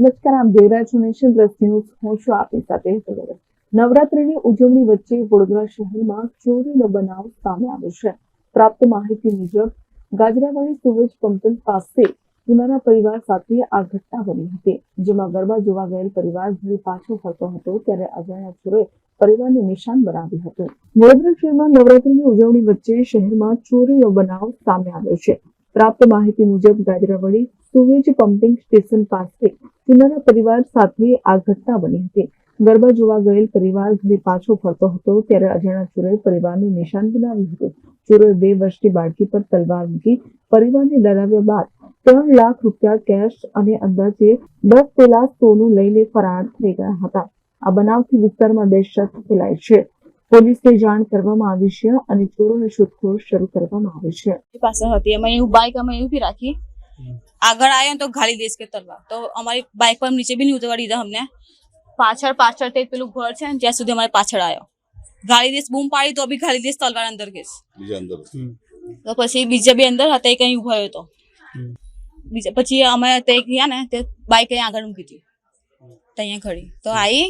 નમસ્કાર, આમ Devraj nation plus news. હું છું આપની સાથે હેતલ નવરાત્રીની ઉજવણી વચ્ચે વડોદરા શહેરમાં ચોરીનો બનાવ સામે આવ્યો છે. પ્રાપ્ત માહિતી મુજબ, ગાજરાવાડી સુરજ પંપલ પાસે જુનાના પરિવાર સાથે આ ઘટના બની હતી, જેમાં ગરબા જોવા ગયેલ પરિવાર ઘરે પાછો ફરતો હતો ત્યારે અજાણ્યા ચોરે પરિવારને નિશાન બનાવ્યું હતું. વડોદરા શહેરમાં નવરાત્રીની ઉજવણી વચ્ચે શહેરમાં ચોરીનો બનાવ સામે આવ્યો છે. પ્રાપ્ત માહિતી મુજબ ગાજરાવળી સુવેજ પમ્પિંગ સ્ટેશન પાસે ચુનાના પરિવાર સાથે આ ઘટના બની હતી. ગરબા જોવા ગયેલ પરિવાર ઘરે પાછો ફરતો હતો ત્યારે અજાણ્યા ચોરોએ પરિવારને નિશાન બનાવ્યું હતું. ચોરોએ બે વર્ષની બાળકી પર તલવાર મૂકી પરિવારને ડરાવ્યા બાદ ત્રણ લાખ રૂપિયા કેશ અને અંદાજે દસ તોલા સોનું લઈને ફરાર થઈ ગયા હતા. આ બનાવથી વિસ્તારમાં દહેશત ફેલાય છે. પોલીસને જાણ કરવામાં આવી છે અને ચોરોની શોધખોળ શરૂ કરવામાં આવી છે. પાસે હતી અમે એવું બાઇક અમે ઊભી રાખી. આગળ આવ્યો તો ગાળી દેશ કે તલવાર તો અમારી બાઇક પર નીચે બી નહીં ઉતરવા દીધા અમને. પાછળ પાછળ તે પેલું ઘર છે ને જ્યાં સુધી અમારે પાછળ આવ્યો ગાળી દેશ બૂમ પાડી તો બી ગાળી દેશ તલવાર અંદર ગેસ અંદર તો પછી બીજા બી અંદર હતા એ કઈ ઊભો હતો બીજા પછી અમે તે ગયા ને તે બાઇક અહીં આગળ મૂકી હતી તો અહીંયા ખડી તો આવી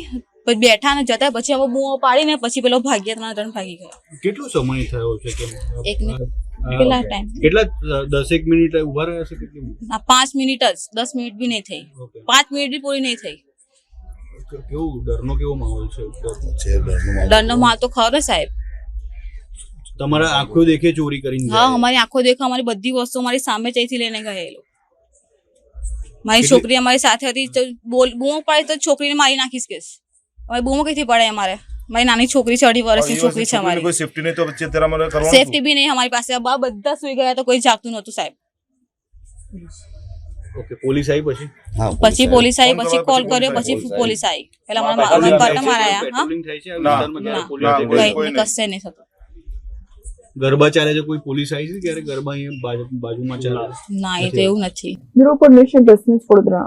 પછી બેઠા ને જતા પછી અમે બૂમો પાડીને પછી પેલો ભાગ્યા ત્રણ ત્રણ ભાગી ગયો. કેટલો સમય થયો છે કે? એક મિનિટ. કેટલા ટાઈમ? કેટલા દસેક મિનિટ ઊભા રહ્યા છે કેટલી પાંચ મિનિટ જ. દસ મિનિટ બી નહીં થઈ. પાંચ મિનિટ બી પૂરી નહીં થઈ. કેવું ડરનો કેવો માહોલ છે? ડરનો માહોલ. તો ખરો સાહેબ. તમારા આંખો દેખે ચોરી કરીને હા અમારી આંખો દેખો અમારી બધી વસ્તુ અમારી સામે ચઈથી લઈને ગયેલો. મારી છોકરી અમારી સાથે હતી બોલ બૂમો પડે તો છોકરીને મારી નાખીશ કેસ. અમારી બૂમો કઈથી પડે અમારે મારી નાની છોકરી છે અઢી વર્ષની છોકરી છે અમારી કોઈ સેફટી નહીં તો પછી અત્યારે અમારે કરવાનું સેફટી બી નહીં અમારી પાસે બા બધા સુઈ ગયા તો કોઈ જાગતું નહોતું સાહેબ ઓકે પોલીસ આવી પછી હા, પછી પોલીસ આવી ફોન પછી કરવા કોલ પછી કર્યો પછી પોલીસ પોલીસ આવી પેલા હા, મારા પાછળ અમારા જાય ઘરના મારા આયા હા પેટ્રોલિંગ થાય છે આ ના, વિસ્તારમાં ક્યારે ના, પોલીસ ના, આવી? કોઈ- કઈ કોઈ નહીં, કશે નહીં થતું ગરબા ચાલે છે કોઈ પોલીસ આવી છે ક્યારે ગરબા અહીંયા બાજુ- બાજુમાં ચાલે છે? ના એ તો એવું નથી bureau for nation plus news Vadodara